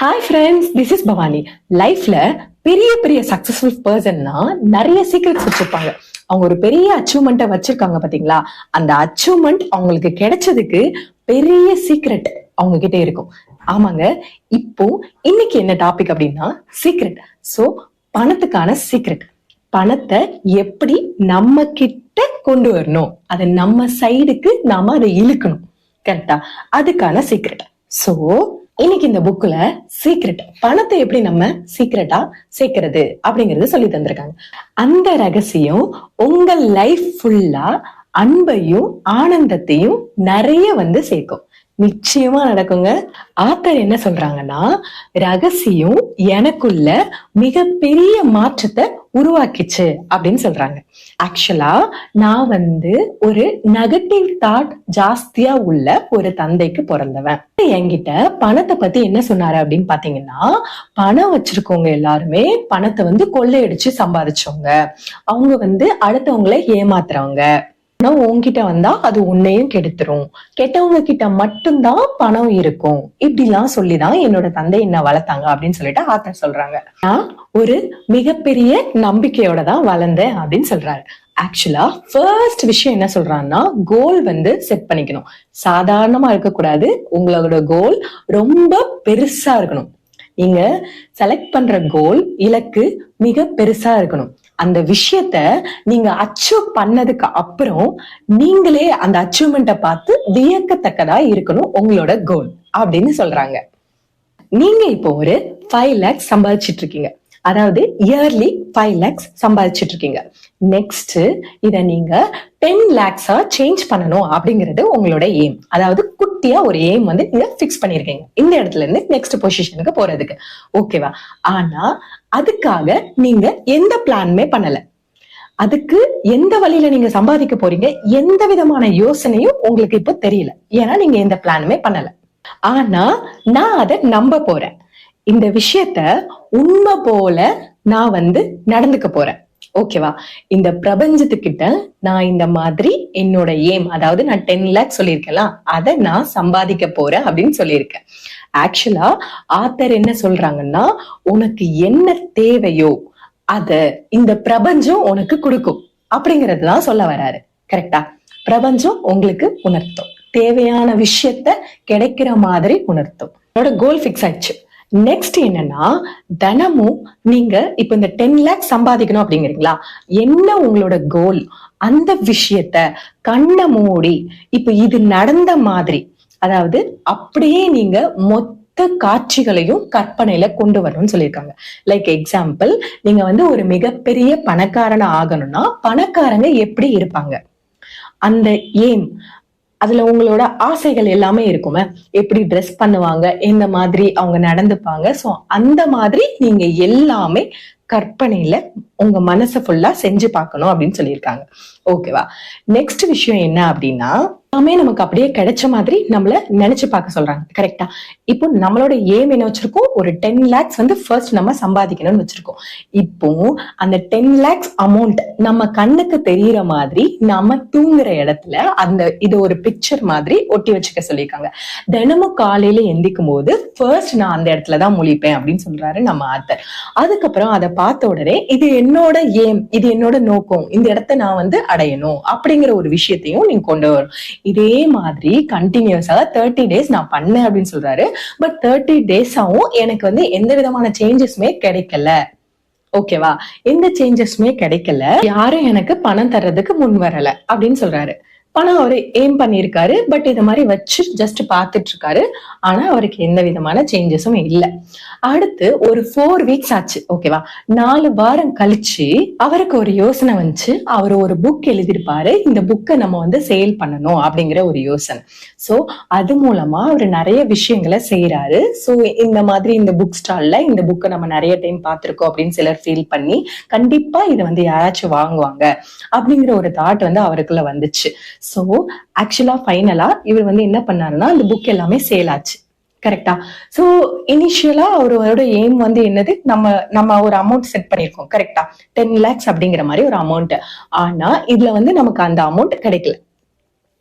Hi friends this is Bhavani லைஃப்ல பெரிய பெரிய சக்சஸ்ஃபுல் பர்சன்னா நிறைய சீக்ரெட்ஸ் வச்சிருப்பாங்க. அவங்க ஒரு பெரிய அச்சீவ்மெண்ட்டை வச்சிருக்காங்க பாத்தீங்களா? அந்த அச்சீவ்மெண்ட் அவங்களுக்கு கிடைச்சதுக்கு பெரிய சீக்ரெட் அவங்க கிட்ட இருக்கும். ஆமாங்க இப்போ இன்னைக்கு என்ன டாபிக் அப்படின்னா சீக்ரெட் சோ பணத்துக்கான சீக்ரெட் பணத்தை எப்படி நம்ம கிட்ட கொண்டு வரணும்? அதை நம்ம சைடுக்கு நாம அதை இழுக்கணும். கரெக்டா அதுக்கான சீக்ரெட் சோ இன்னைக்கு இந்த புக்ல சீக்ரெட் பணத்தை எப்படி நம்ம சீக்ரெட்டா சேர்க்கறது அப்படிங்கறது சொல்லி தந்திருக்காங்க. அந்த ரகசியம் உங்க லைஃப் ஃபுல்லா அன்பையும் ஆனந்தத்தையும் நிறைய வந்து சேர்க்கும். நிச்சயமா நடக்குங்க. ஆத்தர் என்ன சொல்றாங்கன்னா ரகசியம் எனக்குள்ள மிகப்பெரிய மாற்றத்தை உருவாக்கிச்சு அப்படின்னு சொல்றாங்க. ஆக்சுவலா நான் வந்து ஒரு நெகட்டிவ் தாட் ஜாஸ்தியா உள்ள ஒரு தந்தைக்கு பிறந்தவன். என்கிட்ட பணத்தை பத்தி என்ன சொன்னாரு அப்படின்னு பாத்தீங்கன்னா பணம் வச்சிருக்கவங்க எல்லாருமே பணத்தை வந்து கொள்ளையடிச்சு சம்பாதிச்சவங்க. அவங்க வந்து அடுத்தவங்களை ஏமாத்துறவங்க. பணம் உங்ககிட்ட வந்தா அது உன்னையும் கெடுத்துரும். கெட்டவங்க கிட்ட மட்டும்தான் பணம் இருக்கும். இப்படிலாம் சொல்லிதான் என்னோட தந்தை என்ன வளர்த்தாங்க அப்படின்னு சொல்லிட்டு ஆத்தர் சொல்றாங்க. நான் ஒரு மிகப்பெரிய நம்பிக்கையோட தான் வளர்ந்தேன் அப்படின்னு சொல்றாரு. ஆக்சுவலா ஃபர்ஸ்ட் விஷயம் என்ன சொல்றான்னா கோல் வந்து செட் பண்ணிக்கணும். சாதாரணமா இருக்கக்கூடாது. உங்களோட கோல் ரொம்ப பெருசா இருக்கணும். நீங்க செலக்ட் பண்ற கோல் இலக்கு மிக பெருசா இருக்கணும். அந்த விஷயத்த நீங்க அச்சீவ் பண்ணதுக்கு அப்புறம் நீங்களே அந்த அச்சீவ்மெண்ட்டை பார்த்து வியக்கத்தக்கதா இருக்கணும் உங்களோட கோல் அப்படின்னு சொல்றாங்க. நீங்க இப்போ ஒரு ஃபைவ் லேக்ஸ் சம்பாதிச்சிட்டு இருக்கீங்க. அதாவது இயர்லி ஃபைவ் லேக்ஸ் சம்பாதிச்சிட்டு இருக்கீங்க நெக்ஸ்ட் இதை நீங்க டென் லேக்ஸா சேஞ்ச் பண்ணணும் அப்படிங்கிறது உங்களோட எய்ம் அதாவது குட்டியா ஒரு எய்ம் வந்து நீங்க ஃபிக்ஸ் பண்ணிருக்கீங்க. இந்த இடத்துல இருந்து நெக்ஸ்ட் பொசிஷனுக்கு போறதுக்கு. ஓகேவா ஆனா அதுக்காக நீங்க எந்த பிளானுமே பண்ணல. அதுக்கு எந்த வழியில நீங்க சம்பாதிக்க போறீங்க எந்த விதமான யோசனையும் உங்களுக்கு இப்போ தெரியல. ஏன்னா நீங்க எந்த பிளானுமே பண்ணல. ஆனா நான் அதை நம்ப போறேன். இந்த விஷயத்த உண்மை போல நான் வந்து நடந்துக்க போறேன். ஓகேவா இந்த பிரபஞ்சத்துக்கிட்ட நான் இந்த மாதிரி என்னோட ஏம் அதாவது நான் டென் லேக் சொல்லியிருக்கேன்ல அதை நான் சம்பாதிக்க போறேன் அப்படின்னு சொல்லியிருக்கேன். ஆக்சுவலா ஆத்தர் என்ன சொல்றாங்கன்னா உனக்கு என்ன தேவையோ அத இந்த பிரபஞ்சம் உனக்கு கொடுக்கும் அப்படிங்கறது தான் சொல்ல வராரு. கரெக்டா பிரபஞ்சம் உங்களுக்கு உணர்த்தும். தேவையான விஷயத்த கிடைக்கிற மாதிரி உணர்த்தும். என்னோட கோல் ஃபிக்ஸ் ஆயிடுச்சு. நெக்ஸ்ட் என்னன்னா தினமும் நீங்க இப்ப இந்த டென் லேக்ஸ் சம்பாதிக்கணும் அப்படிங்கிறீங்களா? என்ன உங்களோட கோல் அந்த விஷயத்த கண்ணை மூடி இப்ப இது நடந்த மாதிரி அதாவது அப்படியே நீங்க மொத்த காட்சிகளையும் கற்பனையில கொண்டு வரணும்னு சொல்லியிருக்காங்க. லைக் எக்ஸாம்பிள் நீங்க வந்து ஒரு மிகப்பெரிய பணக்காரன் ஆகணும்னா பணக்காரங்க எப்படி இருப்பாங்க? அந்த ஏம் அதுல உங்களோட ஆசைகள் எல்லாமே இருக்குமே. எப்படி ட்ரெஸ் பண்ணுவாங்க எந்த மாதிரி அவங்க நடந்துப்பாங்க. சோ அந்த மாதிரி நீங்க எல்லாமே கற்பனையில உங்க மனசை ஃபுல்லா செஞ்சு பார்க்கணும் அப்படின்னு சொல்லியிருக்காங்க. ஓகேவா நெக்ஸ்ட் விஷயம் என்ன அப்படின்னா எல்லாமே நமக்கு அப்படியே கிடைச்ச மாதிரி நம்மள நினைச்சு பார்க்க சொல்றாங்க. கரெக்டா இப்போ நம்மளோட ஏம் என்ன வச்சிருக்கோம்? ஒரு டென் லேக்ஸ் வந்து ஃபர்ஸ்ட் நம்ம சம்பாதிக்கணும்னு வச்சிருக்கோம். இப்போ அந்த டென் லேக்ஸ் அமௌண்ட் நம்ம கண்ணுக்கு தெரியற மாதிரி நம்ம தூங்குற இடத்துல அந்த இது ஒரு பிக்சர் மாதிரி ஒட்டி வச்சுக்க சொல்லியிருக்காங்க. தினமும் காலையில எந்திக்கும் போது ஃபர்ஸ்ட் நான் அந்த இடத்துல தான் முழிப்பேன் அப்படின்னு சொல்றாரு நம்ம ஆத்தர். அதுக்கப்புறம் அதை பார்த்த உடனே இது என்னோட ஏம் இது என்னோட நோக்கம். இந்த இடத்த நான் வந்து அடையணும் அப்படிங்கிற ஒரு விஷயத்தையும் நீங்க கொண்டு வரும் இதே மாதிரி கண்டினியூஸா தேர்ட்டி டேஸ் நான் பண்ணேன் அப்படின்னு சொல்றாரு. பட் தேர்ட்டி டேஸாவும் எனக்கு வந்து எந்த விதமான சேஞ்சஸுமே கிடைக்கல. ஓகேவா எந்த சேஞ்சஸுமே கிடைக்கல. யாரும் எனக்கு பணம் தர்றதுக்கு முன் வரல அப்படின்னு சொல்றாரு. பணம் அவர் எய்ம் பண்ணியிருக்காரு பட் இது மாதிரி வச்சு ஜஸ்ட் பார்த்துட்டு இருக்காரு ஆனா அவருக்கு எந்த விதமான சேஞ்சஸும் இல்லை. அடுத்து ஒரு ஃபோர் வீக்ஸ் ஆச்சு ஓகேவா நாலு வாரம் கழிச்சு அவருக்கு ஒரு யோசனை வந்துச்சு. அவர் ஒரு புக் எழுதியிருப்பாரு. இந்த புக்கை நம்ம வந்து சேல் பண்ணணும் அப்படிங்கிற ஒரு யோசனை. சோ அது மூலமா அவர் நிறைய விஷயங்களை செய்யறாரு சோ இந்த மாதிரி இந்த புக் ஸ்டால்ல இந்த புக்கை நம்ம நிறைய டைம் பார்த்திருக்கோம் அப்படின்னு சிலர் ஃபீல் பண்ணி கண்டிப்பா இதை வந்து யாராச்சும் வாங்குவாங்க அப்படிங்கிற ஒரு தாட் வந்து அவருக்குள்ள வந்துச்சு. ஸோ ஆக்சுவலா ஃபைனலா இவர் வந்து என்ன பண்ணாருன்னா அந்த புக் எல்லாமே சேல் ஆச்சு. கரெக்டா சோ இனிஷியலா அவரோட எய்ம் வந்து என்னது? நம்ம நம்ம ஒரு அமௌண்ட் செட் பண்ணிருக்கோம் கரெக்டா டென் லேக்ஸ் அப்படிங்கிற மாதிரி ஒரு அமௌண்ட் ஆனா இதுல வந்து நமக்கு அந்த அமௌண்ட் கிடைக்கல.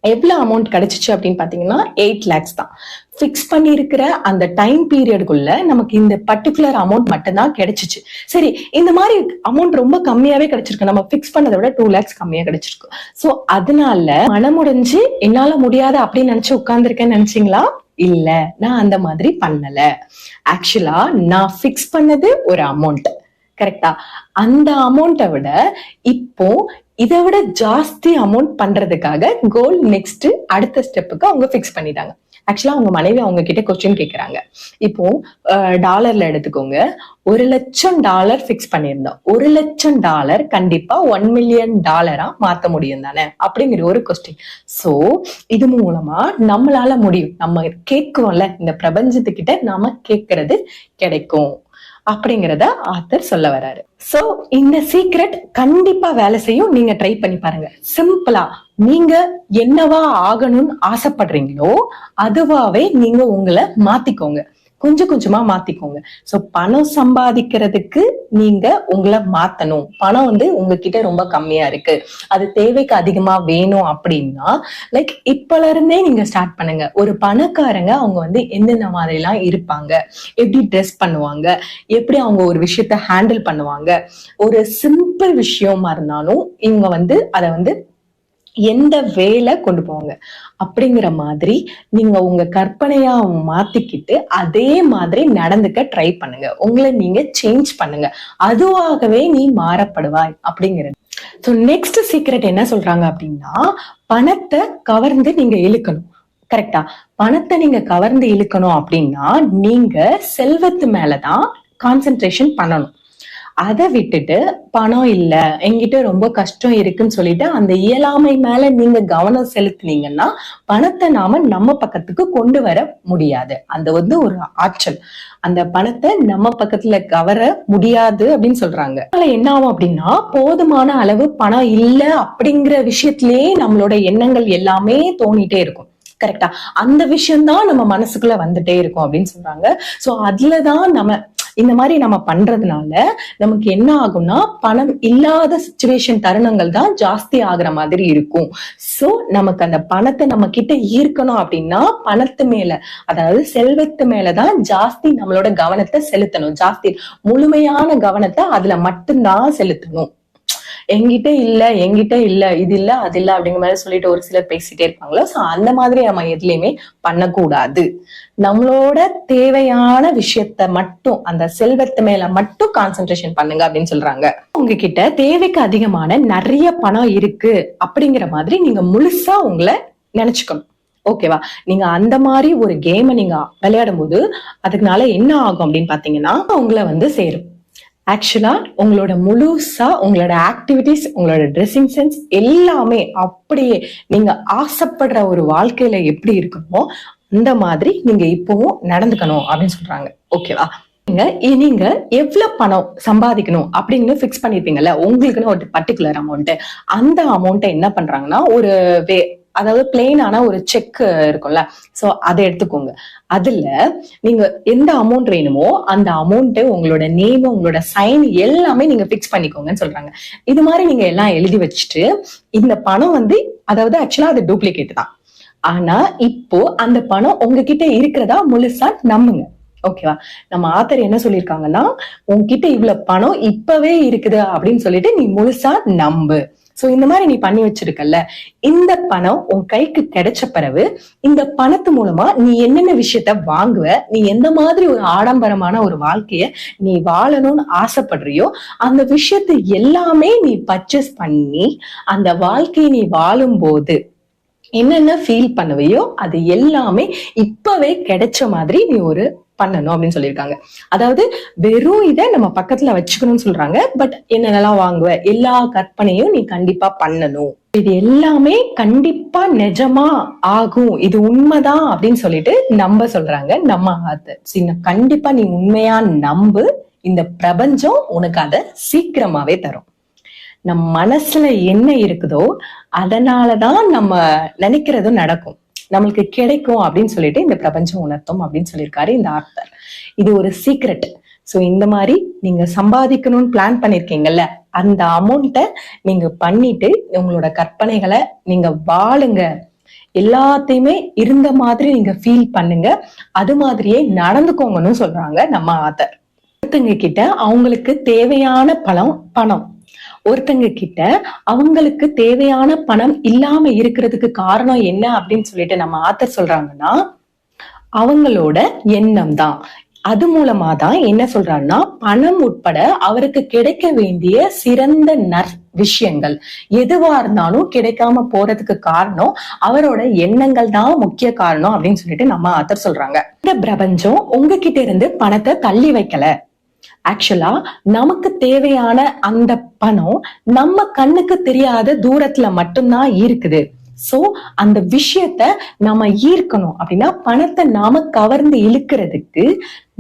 எவ்வளவு அமௌண்ட் கிடைச்சிச்சு அப்படின்னு பாத்தீங்கன்னா எயிட் லேக்ஸ் தான். ஃபிக்ஸ் பண்ணியிருக்கிற அந்த டைம் பீரியடுக்குள்ள நமக்கு இந்த பர்டிகுலர் அமௌண்ட் மட்டும்தான் கிடைச்சிச்சு. சரி இந்த மாதிரி அமௌண்ட் ரொம்ப கம்மியாவே கிடைச்சிருக்கு. நம்ம ஃபிக்ஸ் பண்ணதை விட டூ லேக்ஸ் கம்மியா கிடைச்சிருக்கு. சோ அதனால மனமுடைஞ்சு என்னால முடியாத அப்படின்னு நினைச்சு உட்கார்ந்துருக்கேன்னு நினைச்சீங்களா? இல்ல நான் அந்த மாதிரி பண்ணல. ஆக்சுவலா நான் ஃபிக்ஸ் பண்ணது ஒரு அமௌண்ட் கரெக்டா அந்த அமௌண்ட்டை விட இப்போ இதை விட ஜாஸ்தி அமௌண்ட் பண்றதுக்காக கோல் நெக்ஸ்ட் அடுத்த ஸ்டெப்புக்கு அவங்க ஃபிக்ஸ் பண்ணிட்டாங்க. ஆக்சுவலா அவங்க மனைவி அவங்க கிட்ட கொஸ்டின் கேக்குறாங்க. இப்போ டாலர்ல எடுத்துக்கோங்க. ஒரு லட்சம் டாலர் பிக்ஸ் பண்ணியிருந்தோம். ஒரு லட்சம் டாலர் கண்டிப்பா ஒன் மில்லியன் டாலரா மாத்த முடியும் தானே? அப்படிங்கிற ஒரு கொஸ்டின் சோ இது மூலமா நம்மளால முடியும். நம்ம கேட்கிறோம்ல இந்த பிரபஞ்சத்துக்கிட்ட நாம கேட்கறது கிடைக்கும். அப்படிங்கிறத ஆத்தர் சொல்ல வராரு. சோ இந்த சீக்ரெட் கண்டிப்பா வேலை செய்யும். நீங்க ட்ரை பண்ணி பாருங்க. சிம்பிளா நீங்க என்னவா ஆகணும்னு ஆசைப்படுறீங்களோ அதுவாவே நீங்க உங்களை மாத்திக்கோங்க. கொஞ்சம் கொஞ்சமா மாத்திக்கோங்க. சோ பணம் சம்பாதிக்கிறதுக்கு நீங்க உங்களை மாத்தணும். பணம் வந்து உங்ககிட்ட ரொம்ப கம்மியா இருக்கு. அது தேவைக்கு அதிகமா வேணும் அப்படின்னா லைக் இப்பல இருந்தே நீங்க ஸ்டார்ட் பண்ணுங்க. ஒரு பணக்காரங்க அவங்க வந்து எந்தெந்த மாதிரி எல்லாம் இருப்பாங்க? எப்படி ட்ரெஸ் பண்ணுவாங்க? எப்படி அவங்க ஒரு விஷயத்த ஹேண்டில் பண்ணுவாங்க? ஒரு சிம்பிள் விஷயமா இருந்தாலும் இவங்க வந்து அதை வந்து எந்த வேலை கொண்டு போவாங்க? அப்படிங்கிற மாதிரி நீங்க உங்க கற்பனையா மாத்திக்கிட்டு அதே மாதிரி நடந்துக்க ட்ரை பண்ணுங்க. உங்களை நீங்க சேஞ்ச் பண்ணுங்க. அதுவாகவே நீ மாறப்படுவாய் அப்படிங்கிறது. ஸோ நெக்ஸ்ட் சீக்ரெட் என்ன சொல்றாங்க அப்படின்னா பணத்தை கவர்ந்து நீங்க இழுக்கணும். கரெக்டா பணத்தை நீங்க கவர்ந்து இழுக்கணும் அப்படின்னா நீங்க செல்வத்து மேலதான் கான்சென்ட்ரேஷன் பண்ணணும். அதை விட்டுட்டு பணம் இல்ல என்கிட்ட ரொம்ப கஷ்டம் இருக்குன்னு சொல்லிட்டு அந்த இயலாமை மேல நீங்க கவனம் செலுத்துனீங்கன்னா பணத்தை நாம நம்ம பக்கத்துக்கு கொண்டு வர முடியாது. அந்த வந்து ஒரு ஆற்றல். அந்த பணத்தை நம்ம பக்கத்துல கவர முடியாது அப்படின்னு சொல்றாங்க. அதனால என்ன ஆகும் அப்படின்னா போதுமான அளவு பணம் இல்ல அப்படிங்கிற விஷயத்திலேயே நம்மளோட எண்ணங்கள் எல்லாமே தோணிட்டே இருக்கும். கரெக்டா அந்த விஷயம்தான் நம்ம மனசுக்குள்ள வந்துட்டே இருக்கும் அப்படின்னு சொல்றாங்க. சோ அதுலதான் நம்ம இந்த மாதிரி நம்ம பண்றதுனால நமக்கு என்ன ஆகும்னா பணம் இல்லாத சுச்சுவேஷன் தருணங்கள் தான் ஜாஸ்தி ஆகுற மாதிரி இருக்கும். சோ நமக்கு அந்த பணத்தை நம்ம கிட்ட ஈர்க்கணும் அப்படின்னா பணத்து மேல அதாவது செல்வத்து மேலதான் ஜாஸ்தி நம்மளோட கவனத்தை செலுத்தணும். ஜாஸ்தி முழுமையான கவனத்தை அதுல மட்டும்தான் செலுத்தணும். எங்கிட்ட இல்ல எங்கிட்ட இல்ல இது இல்ல அது இல்ல அப்படிங்கிற மாதிரி சொல்லிட்டு ஒரு சிலர் பேசிட்டே இருப்பாங்களோ? சோ அந்த மாதிரி நம்ம எதுலையுமே பண்ணக்கூடாது. நம்மளோட தேவையான விஷயத்த மட்டும் அந்த செல்வத்து மேல மட்டும் கான்சென்ட்ரேஷன் பண்ணுங்க அப்படின்னு சொல்றாங்க. உங்ககிட்ட தேவைக்கு அதிகமான நிறைய பணம் இருக்கு அப்படிங்கிற மாதிரி நீங்க முழுசா உங்களை நினைச்சுக்கணும். ஓகேவா நீங்க அந்த மாதிரி ஒரு கேமை நீங்க விளையாடும் போது அதுக்குனால என்ன ஆகும் அப்படின்னு பாத்தீங்கன்னா உங்களை வந்து சேரும். ஆக்சுவலா உங்களோட முழுசா உங்களோட ஆக்டிவிட்டிஸ் உங்களோட ட்ரெஸ்ஸிங் சென்ஸ் எல்லாமே அப்படியே நீங்க ஆசைப்படுற ஒரு வாழ்க்கையில எப்படி இருக்கணுமோ அந்த மாதிரி நீங்க இப்பவும் நடந்துக்கணும் அப்படின்னு சொல்றாங்க. ஓகேவா நீங்க நீங்க எவ்வளவு பணம் சம்பாதிக்கணும் அப்படின்னு ஃபிக்ஸ் பண்ணிருப்பீங்கல்ல உங்களுக்குன்னு ஒரு பர்டிகுலர் அமௌண்ட் அந்த அமௌண்ட்டை என்ன பண்றாங்கன்னா ஒரு வே அதாவது பிளெயினான ஒரு செக் இருக்கும்ல. சோ அதை எடுத்துக்கோங்க. அதுல நீங்க எந்த அமௌண்ட் வேணுமோ அந்த அமௌண்ட் உங்களோட நேம் உங்களோட சைன் எல்லாமே நீங்க ஃபிக்ஸ் பண்ணிக்கோங்கன்னு சொல்றாங்க. இது மாதிரி நீங்க எல்லாம் எழுதி வச்சுட்டு இந்த பணம் வந்து அதாவது ஆக்சுவலா அது டூப்ளிகேட் தான். ஆனா இப்போ அந்த பணம் உங்ககிட்ட இருக்கிறதா முழுசா நம்புங்க. ஓகேவா நம்ம ஆத்தர் என்ன சொல்லியிருக்காங்கன்னா உங்ககிட்ட இவ்வளவு பணம் இப்பவே இருக்குது அப்படின்னு சொல்லிட்டு நீ முழுசா நம்பு. சோ இந்த மாதிரி நீ பண்ணி வச்சிருக்கல்ல இந்த பணம் உன் கைக்கு கிடைச்ச பிறகு இந்த பணத்து மூலமா நீ என்னென்ன விஷயத்த வாங்குவ நீ எந்த மாதிரி ஒரு ஆடம்பரமான ஒரு வாழ்க்கைய நீ வாழணும்னு ஆசைப்படுறியோ அந்த விஷயத்தை எல்லாமே நீ பர்ச்சேஸ் பண்ணி அந்த வாழ்க்கையை நீ வாழும்போது என்னென்ன ஃபீல் பண்ணுவையோ அது எல்லாமே இப்பவே கிடைச்ச மாதிரி நீ ஒரு பண்ணணும் அப்படின்னு சொல்லியிருக்காங்க. அதாவது வெறும் இதை நம்ம பக்கத்துல வச்சுக்கணும்னு சொல்றாங்க. பட் என்னென்னலாம் வாங்குவ? எல்லா கற்பனையும் நீ கண்டிப்பா பண்ணணும். இது எல்லாமே கண்டிப்பா நிஜமா ஆகும். இது உண்மைதான் அப்படின்னு சொல்லிட்டு நம்ப சொல்றாங்க. நம்ம ஆத்தர் கண்டிப்பா நீ உண்மையா நம்பு. இந்த பிரபஞ்சம் உனக்கு அதை சீக்கிரமாவே தரும். நம் மனசுல என்ன இருக்குதோ அதனாலதான் நம்ம நினைக்கிறதும் நடக்கும். நம்மளுக்கு கிடைக்கும் அப்படின்னு சொல்லிட்டு இந்த பிரபஞ்சம் உணர்த்தும் அப்படின்னு சொல்லியிருக்காரு இந்த ஆர்த்தர் இது ஒரு சீக்ரெட் ஸோ இந்த மாதிரி நீங்க சம்பாதிக்கணும்னு பிளான் பண்ணிருக்கீங்கல்ல அந்த அமௌண்ட்டை நீங்க பண்ணிட்டு உங்களோட கற்பனைகளை நீங்க வாழுங்க. எல்லாத்தையுமே இருந்த மாதிரி நீங்க ஃபீல் பண்ணுங்க. அது மாதிரியே நடந்துக்கோங்கன்னு சொல்றாங்க நம்ம ஆத்தர். ஒருத்தங்க கிட்ட அவங்களுக்கு தேவையான பணம் பணம். ஒருத்தங்க கிட்ட அவங்களுக்கு தேவையான பணம் இல்லாம இருக்கிறதுக்கு காரணம் என்ன அப்படின்னு சொல்லிட்டு நம்ம ஆத்தர் சொல்றாங்கன்னா அவங்களோட எண்ணம் தான். அது மூலமா தான் என்ன சொல்றாருன்னா பணம் உட்பட அவருக்கு கிடைக்க வேண்டிய சிறந்த நற் விஷயங்கள் எதுவா இருந்தாலும் கிடைக்காம போறதுக்கு காரணம் அவரோட எண்ணங்கள் தான் முக்கிய காரணம் அப்படின்னு சொல்லிட்டு நம்ம ஆத்தர் சொல்றாங்க. இந்த பிரபஞ்சம் உங்ககிட்ட இருந்து பணத்தை தள்ளி வைக்கல. ஆக்சுவலா நமக்கு தேவையான அந்த பணம் நம்ம கண்ணுக்கு தெரியாத தூரத்துல மட்டும்தான் இருக்குது. சோ அந்த விஷயத்த நம்ம ஈர்க்கணும். அப்படின்னா பணத்தை நாம கவர்ந்து இழுக்கிறதுக்கு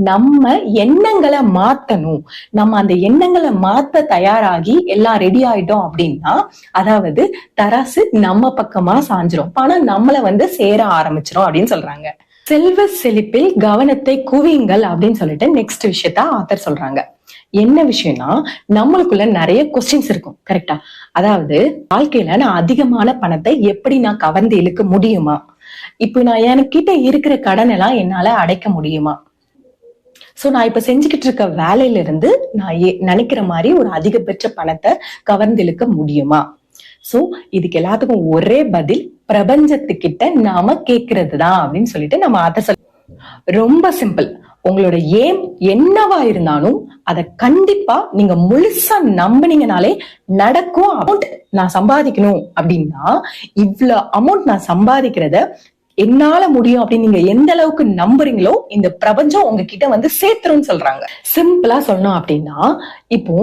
நம்ம எண்ணங்களை மாத்தணும். நம்ம அந்த எண்ணங்களை மாத்த தயாராகி எல்லாம் ரெடி ஆயிட்டோம் அப்படின்னா அதாவது தராசு நம்ம பக்கமா சாஞ்சிரும். பணம் நம்மள வந்து சேர ஆரம்பிச்சிரும் அப்படின்னு சொல்றாங்க. செல்வ செழிப்பில் கவனத்தை குவியுங்கள் அப்படின்னு சொல்லிட்டு நெக்ஸ்ட் விஷயத்த ஆத்தர் சொல்றாங்க. என்ன விஷயம்னா நம்மளுக்குள்ள நிறைய கொஸ்டின்ஸ் இருக்கும் கரெக்டா அதாவது வாழ்க்கையில நான் அதிகமான பணத்தை எப்படி நான் கவர்ந்து இழுக்க முடியுமா? இப்போ நான் என்கிட்ட இருக்கிற கடன் எல்லாம் என்னால அடைக்க முடியுமா? சோ நான் இப்ப செஞ்சுக்கிட்டு இருக்க வேலையில இருந்து நான் ஏ- நினைக்கிற மாதிரி ஒரு அதிகபட்ச பணத்தை கவர்ந்து இழுக்க முடியுமா? சோ இதுக்கு எல்லாத்துக்கும் ஒரே பதில் பிரபஞ்சத்துக்கிட்ட நாம கேக்குறது தான் அப்படின்னு சொல்லிட்டு நம்ம அதை சொல் ரொம்ப சிம்பிள் உங்களோட ஏம் என்னவா இருந்தாலும் அதை கண்டிப்பா நீங்க முழுசா நம்பினீங்கனாலே நடக்கும் அமௌண்ட் நான் சம்பாதிக்கணும் அப்படின்னா இவ்வளவு அமௌண்ட் நான் சம்பாதிக்கிறத என்னால முடியும் அப்படின்னு நீங்க எந்த அளவுக்கு நம்புறீங்களோ இந்த பிரபஞ்சம் உங்ககிட்ட வந்து சேர்த்துரும் சொல்றாங்க. சிம்பிளா சொல்லணும் அப்படின்னா இப்போ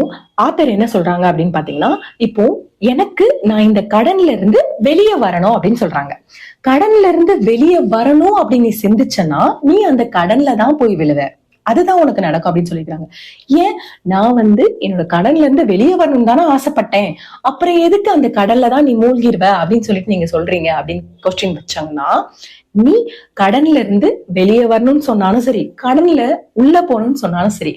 ஆத்தர் என்ன சொல்றாங்க அப்படின்னு பாத்தீங்கன்னா இப்போ எனக்கு நான் இந்த கடன்ல இருந்து வெளியே வரணும் அப்படின்னு சொல்றாங்க. கடன்ல இருந்து வெளியே வரணும் அப்படின்னு நீ சிந்திச்சனா நீ அந்த கடன்ல தான் போய் விழுவ. அதுதான் உனக்கு நடக்கும் அப்படின்னு சொல்லிக்கிறாங்க. ஏன்? நான் வந்து என்னோட கடன்ல இருந்து வெளியே வரணும் தானே ஆசைப்பட்டேன். அப்புறம் எதுக்கு அந்த கடல்ல தான் நீ மூழ்கிருவ அப்படின்னு சொல்லிட்டு நீங்க சொல்றீங்க அப்படின்னு கொஸ்டின் வச்சாங்கன்னா நீ கடன்ல இருந்து வெளியே வரணும்னு சொன்னாலும் சரி கடன்ல உள்ள போகணும்னு சொன்னாலும் சரி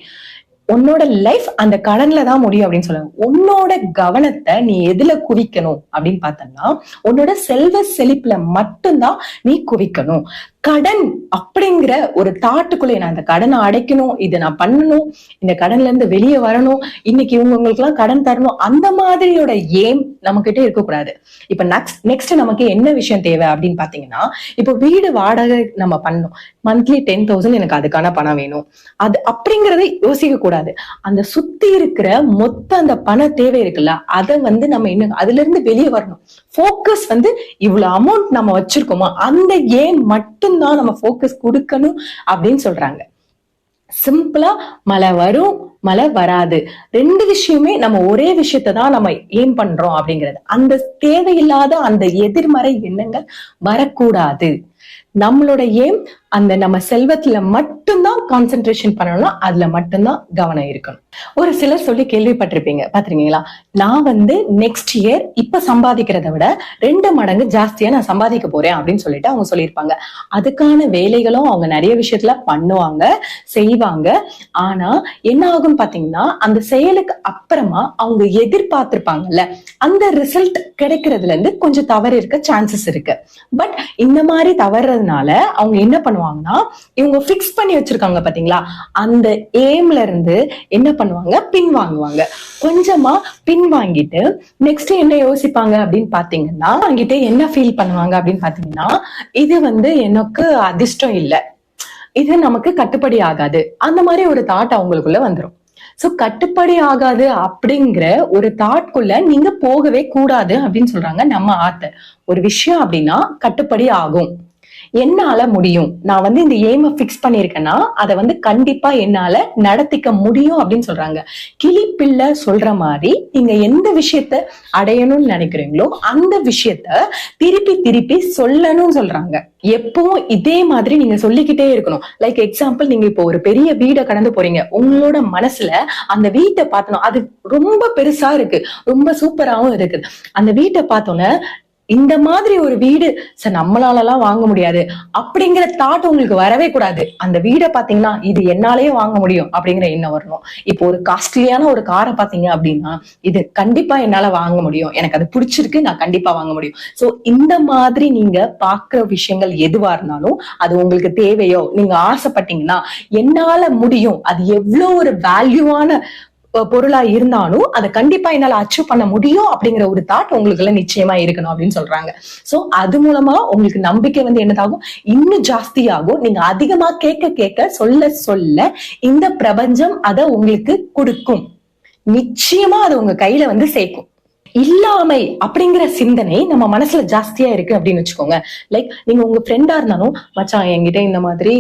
உன்னோட லைஃப் அந்த கடன்ல தான் முடியும் அப்படின்னு சொல்லுவாங்க. உன்னோட கவனத்தை நீ எதுல குவிக்கணும் அப்படின்னு பார்த்தோம்னா உன்னோட செல்வ செழிப்புல மட்டும்தான் நீ குவிக்கணும். கடன் அப்படிங்கிற ஒரு தாட்டுக்குள்ளே நான் அந்த கடனை அடைக்கணும் இதை நான் பண்ணணும் இந்த கடன்ல இருந்து வெளியே வரணும் இன்னைக்கு இவங்களுக்கு எல்லாம் கடன் தரணும் அந்த மாதிரியோட ஏம் நம்ம கிட்ட இருக்கக்கூடாது. இப்ப நெக்ஸ்ட் நெக்ஸ்ட் நமக்கு என்ன விஷயம் தேவை அப்படின்னு பாத்தீங்கன்னா இப்போ வீடு வாடகை நம்ம பண்ணணும். மந்த்லி டென் தௌசண்ட் எனக்கு அதுக்கான பணம் வேணும். அது அப்படிங்கறத யோசிக்க கூடாது. அந்த சுத்தி இருக்கிற மொத்த அந்த பண தேவை இருக்குல்ல அதை வந்து நம்ம இன்னும் அதுல இருந்து வெளியே வரணும். போக்கஸ் வந்து இவ்வளவு அமௌண்ட் நம்ம வச்சிருக்கோமோ அந்த ஏன் மட்டும்தான் நம்ம போக்கஸ் கொடுக்கணும் அப்படின்னு சொல்றாங்க. சிம்பிளா மழை வரும் மழை வராது. ரெண்டு விஷயமே நம்ம ஒரே விஷயத்தை தான் நம்ம ஏம் பண்றோம் அப்படிங்கிறது. அந்த தேவையில்லாத அந்த எதிர்மறை எண்ணங்கள் வரக்கூடாது. நம்மளோட ஏம் அந்த நம்ம செல்வத்துல மட்டும்தான் கான்சென்ட்ரேஷன் பண்ணணும் அதுல மட்டும்தான் கவனம் இருக்கணும். ஒரு சிலர் சொல்லி கேள்விப்பட்டிருப்பீங்க பாத்திருக்கீங்களா நான் வந்து நெக்ஸ்ட் இயர் இப்ப சம்பாதிக்கிறத விட ரெண்டு மடங்கு ஜாஸ்தியா நான் சம்பாதிக்க போறேன் அப்படின்னு சொல்லிட்டு அவங்க சொல்லியிருப்பாங்க. அதுக்கான வேலைகளும் அவங்க நிறைய விஷயத்துல பண்ணுவாங்க செய்வாங்க. ஆனா என்ன ஆகும் பாத்தீங்கன்னா அந்த செயலுக்கு அப்புறமா அவங்க எதிர்பார்த்திருப்பாங்கல்ல அந்த ரிசல்ட் கிடைக்கிறதுல இருந்து கொஞ்சம் தவறு இருக்க சான்சஸ் இருக்கு. பட் இந்த மாதிரி தவறுறதுனால அவங்க என்ன பண்ணுவாங்கன்னா இவங்க ஃபிக்ஸ் பண்ணி வச்சிருக்காங்க பாத்தீங்களா? அந்த எய்ம்ல இருந்து என்ன பண்ணுவாங்க? பின் வாங்குவாங்க. கொஞ்சமா பின் வாங்கிட்டு நெக்ஸ்ட் என்ன யோசிப்பாங்க அப்படின்னு பாத்தீங்கன்னா வாங்கிட்டு என்ன ஃபீல் பண்ணுவாங்க அப்படின்னு பாத்தீங்கன்னா இது வந்து எனக்கு அதிர்ஷ்டம் இல்லை. இது நமக்கு கட்டுப்படி ஆகாது. அந்த மாதிரி ஒரு தாட் அவங்களுக்குள்ள வந்துடும் சோ கட்டுப்படி ஆகாது அப்படிங்கிற ஒரு தாட்குள்ள நீங்க போகவே கூடாது அப்படின்னு சொல்றாங்க நம்ம ஆத்தர் ஒரு விஷயம் அப்படின்னா கட்டுப்படி ஆகும். என்னால முடியும்? நான் வந்து இந்த எய்மை ஃபிக்ஸ் பண்ணிருக்கேன்னா அதை வந்து கண்டிப்பா என்னால நடத்திக்க முடியும் அப்படின்னு சொல்றாங்க. கிளிப்பிள்ளை சொல்ற மாதிரி நீங்க எந்த விஷயத்த அடையணும்னு நினைக்கிறீங்களோ அந்த விஷயத்த திருப்பி திருப்பி சொல்லணும்னு சொல்றாங்க. எப்பவும் இதே மாதிரி நீங்க சொல்லிக்கிட்டே இருக்கணும். லைக் எக்ஸாம்பிள் நீங்க இப்போ ஒரு பெரிய வீடை கடந்து போறீங்க. உங்களோட மனசுல அந்த வீட்டை பார்த்தணும் அது ரொம்ப பெருசா இருக்கு. ரொம்ப சூப்பராவும் இருக்குது. அந்த வீட்டை பார்த்தோன்னே இந்த மாதிரி ஒரு வீடு சார் நம்மளால எல்லாம் வாங்க முடியாது. அப்படிங்கிற தாட் உங்களுக்கு வரவே கூடாது. அந்த வீடை பாத்தீங்கன்னா இது என்னாலேயே வாங்க முடியும் அப்படிங்கிற எண்ணம் வரணும். இப்போ ஒரு காஸ்ட்லியான ஒரு காரை பாத்தீங்க அப்படின்னா இது கண்டிப்பா என்னால வாங்க முடியும். எனக்கு அது பிடிச்சிருக்கு நான் கண்டிப்பா வாங்க முடியும். சோ இந்த மாதிரி நீங்க பாக்குற விஷயங்கள் எதுவா இருந்தாலும் அது உங்களுக்கு தேவையோ நீங்க ஆசைப்பட்டீங்கன்னா என்னால முடியும். அது எவ்வளவு ஒரு வேல்யூவான பொருளா இருந்தாலும் அதை கண்டிப்பா என்னால அச்சீவ் பண்ண முடியும் அப்படிங்கிற ஒரு தாட் உங்களுக்குள்ள நிச்சயமா இருக்கணும் அப்படின்னு சொல்றாங்க. சோ அது மூலமா உங்களுக்கு நம்பிக்கை வந்து என்னதாகும்? இன்னும் ஜாஸ்தியாகும். நீங்க அதிகமா கேட்க கேட்க சொல்ல சொல்ல இந்த பிரபஞ்சம் அதை உங்களுக்கு கொடுக்கும். நிச்சயமா அது உங்க கையில வந்து சேர்க்கும். இல்லாமை அப்படிங்கிற சிந்தனை நம்ம மனசுல ஜாஸ்தியா இருக்கு அப்படின்னு வச்சுக்கோங்க. லைக் நீங்க உங்க ஃப்ரெண்டா இருந்தாலும் மச்சான் என்கிட்ட இந்த மாதிரி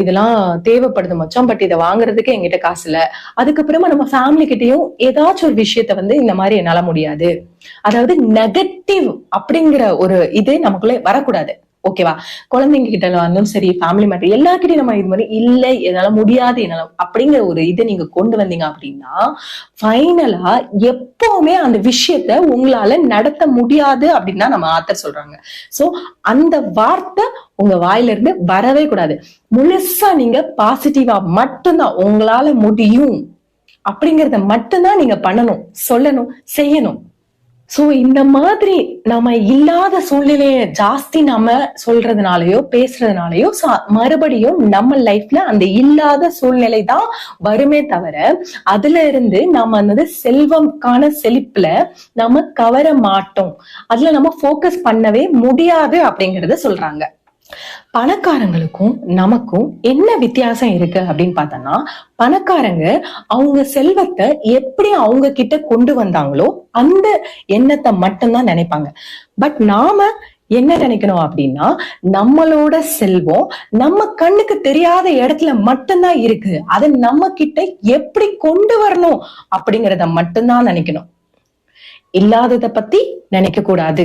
இதெல்லாம் தேவைப்படுது மச்சான் பட் இதை வாங்குறதுக்கு என்கிட்ட காசு இல்ல. அதுக்கப்புறமா நம்ம ஃபேமிலி கிட்டயும் ஏதாச்சும் ஒரு விஷயத்த வந்து இந்த மாதிரி என்னால முடியாது. அதாவது நெகட்டிவ் அப்படிங்கிற ஒரு இது நமக்குள்ள வரக்கூடாது. ஓகேவா குழந்தைங்க கிட்ட வந்தும் சரி ஃபேமிலி மேட்டர் எல்லாருக்கிட்டையும் நம்ம இது மாதிரி இல்லை என்னால முடியாது என்னால அப்படிங்கிற ஒரு இதை நீங்க கொண்டு வந்தீங்க அப்படின்னா ஃபைனலா எப்பவுமே அந்த விஷயத்த உங்களால நடத்த முடியாது அப்படின்னு தான் நம்ம ஆத்தர் சொல்றாங்க. சோ அந்த வார்த்தை உங்க வாயில இருந்து வரவே கூடாது. முழுசா நீங்க பாசிட்டிவா மட்டும்தான் உங்களால முடியும். அப்படிங்கறத மட்டும்தான் நீங்க பண்ணணும் சொல்லணும் செய்யணும். சோ இந்த மாதிரி நம்ம இல்லாத சூழ்நிலைய ஜாஸ்தி நம்ம சொல்றதுனாலயோ பேசுறதுனாலயோ மறுபடியும் நம்ம லைஃப்ல அந்த இல்லாத சூழ்நிலை தான் வருமே தவிர அதுல இருந்து நாம அந்த செல்வம்கான செழிப்புல நாம கவர மாட்டோம். அதுல நம்ம ஃபோக்கஸ் பண்ணவே முடியாது அப்படிங்கறத சொல்றாங்க. பணக்காரங்களுக்கும் நமக்கும் என்ன வித்தியாசம் இருக்கு அப்படின்னு பார்த்தோம்னா பணக்காரங்க அவங்க செல்வத்தை எப்படி அவங்க கிட்ட கொண்டு வந்தாங்களோ அந்த எண்ணத்தை மட்டும்தான் நினைப்பாங்க. பட் நாம என்ன நினைக்கணும் அப்படின்னா நம்மளோட செல்வம் நம்ம கண்ணுக்கு தெரியாத இடத்துல மட்டும்தான் இருக்கு. அதை நம்ம கிட்ட எப்படி கொண்டு வரணும் அப்படிங்கறத மட்டும்தான் நினைக்கணும். இல்லாததை பத்தி நினைக்க கூடாது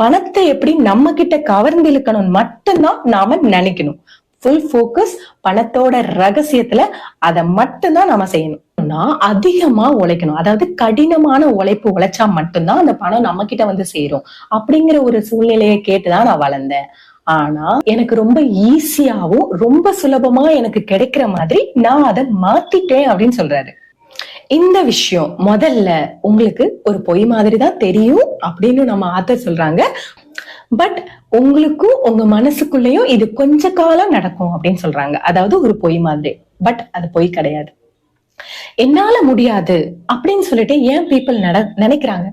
பணத்தை எப்படி நம்ம கிட்ட கவர்ந்திருக்கணும் மட்டும்தான் நாம நினைக்கணும். ஃபுல் ஃபோக்கஸ் பணத்தோட ரகசியத்துல அதை மட்டும்தான் நாம செய்யணும். நான் அதிகமா உழைக்கணும். அதாவது கடினமான உழைப்பு உழைச்சா மட்டும்தான் அந்த பணம் நம்ம கிட்ட வந்து சேரும். அப்படிங்கிற ஒரு சூழ்நிலையை கேட்டுதான் நான் வளர்ந்தேன். ஆனா எனக்கு ரொம்ப ஈஸியாவும் ரொம்ப சுலபமா எனக்கு கிடைக்கிற மாதிரி நான் அதை மாத்திட்டேன் அப்படின்னு சொல்றாரு. இந்த விஷயம் முதல்ல உங்களுக்கு ஒரு பொய் மாதிரி தான் தெரியும் அப்படின்னு நம்ம ஆத்தர் சொல்றாங்க. பட் உங்களுக்கும் உங்க மனசுக்குள்ளேயும் இது கொஞ்ச காலம் நடக்கும் அப்படின்னு சொல்றாங்க. அதாவது ஒரு பொய் மாதிரி. பட் அது பொய் கிடையாது. என்னால முடியாது அப்படின்னு சொல்லிட்டு ஏன் பீப்புள் நட நினைக்கிறாங்க?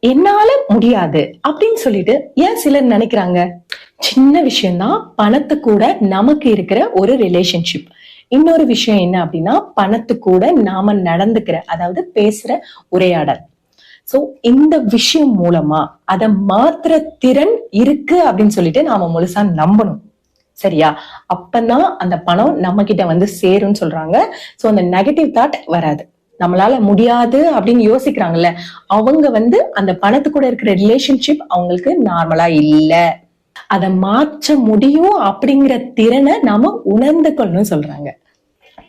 என்னால முடியாது அப்படின்னு சொல்லிட்டு ஏன் சிலர் நினைக்கிறாங்க? சின்ன விஷயம்தான். பணத்து கூட நமக்கு இருக்கிற ஒரு ரிலேஷன்ஷிப் இன்னொரு விஷயம் என்ன அப்படின்னா பணத்து கூட நாம நடந்துக்கிற அதாவது பேசுற உரையாடல். சோ இந்த விஷயம் மூலமா அதை மாத்துற திறன் இருக்கு அப்படின்னு சொல்லிட்டு நாம முழுசா நம்பணும். சரியா? அப்பதான் அந்த பணம் நம்ம கிட்ட வந்து சேரும்னு சொல்றாங்க. சோ அந்த நெகட்டிவ் தாட் வராது. நம்மளால முடியாது அப்படின்னு யோசிக்கிறாங்கல்ல அவங்க வந்து அந்த பணத்து கூட இருக்கிற ரிலேஷன்ஷிப் அவங்களுக்கு நார்மலா இல்ல. அதை மாற்ற முடியும் அப்படிங்கிற திறனை நாம உணர்ந்து கொள்ளணும் சொல்றாங்க.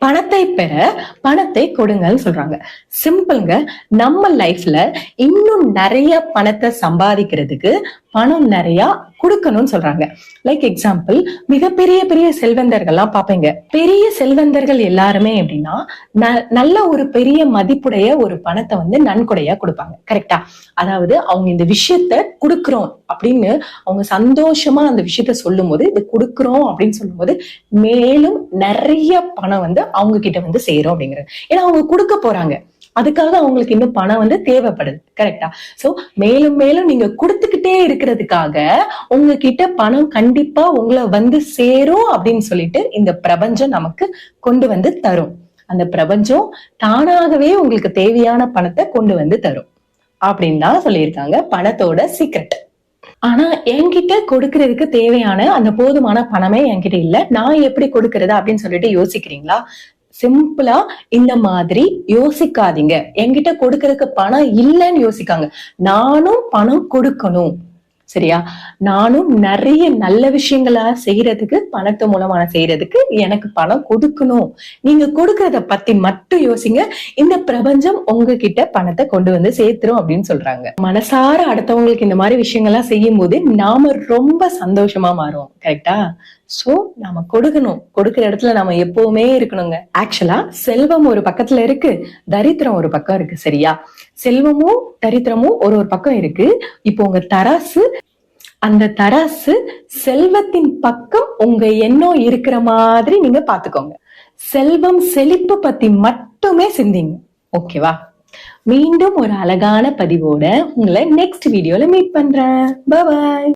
பணத்தை பெற பணத்தை கொடுங்கன்னு சொல்றாங்க. சிம்பிள்ங்க நம்ம லைஃப்ல இன்னும் நிறைய பணத்தை சம்பாதிக்கிறதுக்கு பணம் நிறைய கொடுக்கணும்னு சொல்றாங்க. லைக் எக்ஸாம்பிள் மிகப்பெரிய பெரிய செல்வந்தர்கள்லாம் பாப்பீங்க பெரிய செல்வந்தர்கள் எல்லாருமே எப்படின்னா ந- நல்ல ஒரு பெரிய மதிப்புடைய ஒரு பணத்தை வந்து நன்கொடையா கொடுப்பாங்க. கரெக்டா அதாவது அவங்க இந்த விஷயத்த கொடுக்குறோம் அப்படின்னு அவங்க சந்தோஷமா அந்த விஷயத்த சொல்லும்போது இது கொடுக்குறோம் அப்படின்னு சொல்லும்போது மேலும் நிறைய பணம் வந்து அவங்க கிட்ட வந்து சேரும் அப்படிங்கிறது ஏன்னா அவங்க கொடுக்க போறாங்க. அதுக்காக அவங்களுக்கு இன்னும் பணம் வந்து தேவைப்படுது. கரெக்டா சோ மேலும் மேலும் நீங்க கொடுத்துக்கிட்டே இருக்கிறதுக்காக உங்ககிட்ட பணம் கண்டிப்பா உங்களை வந்து சேரும் அப்படின்னு சொல்லிட்டு இந்த பிரபஞ்சம் நமக்கு கொண்டு வந்து தரும். அந்த பிரபஞ்சம் தானாகவே உங்களுக்கு தேவையான பணத்தை கொண்டு வந்து தரும். அப்படின்னு தான் சொல்லியிருக்காங்க பணத்தோட சீக்ரெட் ஆனா என்கிட்ட கொடுக்கறதுக்கு தேவையான அந்த போதுமான பணமே என்கிட்ட இல்ல. நான் எப்படி கொடுக்கறது அப்படின்னு சொல்லிட்டு யோசிக்கிறீங்களா? சிம்பிளா இந்த மாதிரி யோசிக்காதீங்க. என்கிட்ட கொடுக்கறதுக்கு பணம் இல்லைன்னு யோசிக்காங்க. நானும் பணம் கொடுக்கணும். சரியா? நானும் நிறைய நல்ல விஷயங்களா செய்யறதுக்கு பணத்து மூலமா செய்யறதுக்கு எனக்கு பணம் கொடுக்கணும். நீங்க கொடுக்கறத பத்தி மட்டும் யோசிங்க. இந்த பிரபஞ்சம் உங்ககிட்ட பணத்தை கொண்டு வந்து சேர்த்துரும் அப்படின்னு சொல்றாங்க. மனசார அடுத்தவங்களுக்கு இந்த மாதிரி விஷயங்கள்லாம் செய்யும் போது நாம ரொம்ப சந்தோஷமா மாறுவோம். கரெக்டா சோ நாம கொடுக்கணும். கொடுக்கிற இடத்துல நாம எப்பவுமே இருக்கணுங்க. ஆக்சுவலா செல்வம் ஒரு பக்கத்துல இருக்கு தரித்திரம் ஒரு பக்கம் இருக்கு. சரியா? செல்வமும் தரித்திரமும் ஒரு ஒரு பக்கம் இருக்கு. இப்போ உங்க தராசு அந்த தராசு செல்வத்தின் பக்கம் உங்க எண்ணம் இருக்கிற மாதிரி நீங்க பாத்துக்கோங்க. செல்வம் செழிப்பு பத்தி மட்டுமே சிந்திங்க. ஓகேவா? மீண்டும் ஒரு அழகான பதிவோட உங்களை நெக்ஸ்ட் வீடியோல மீட் பண்றேன். பாய்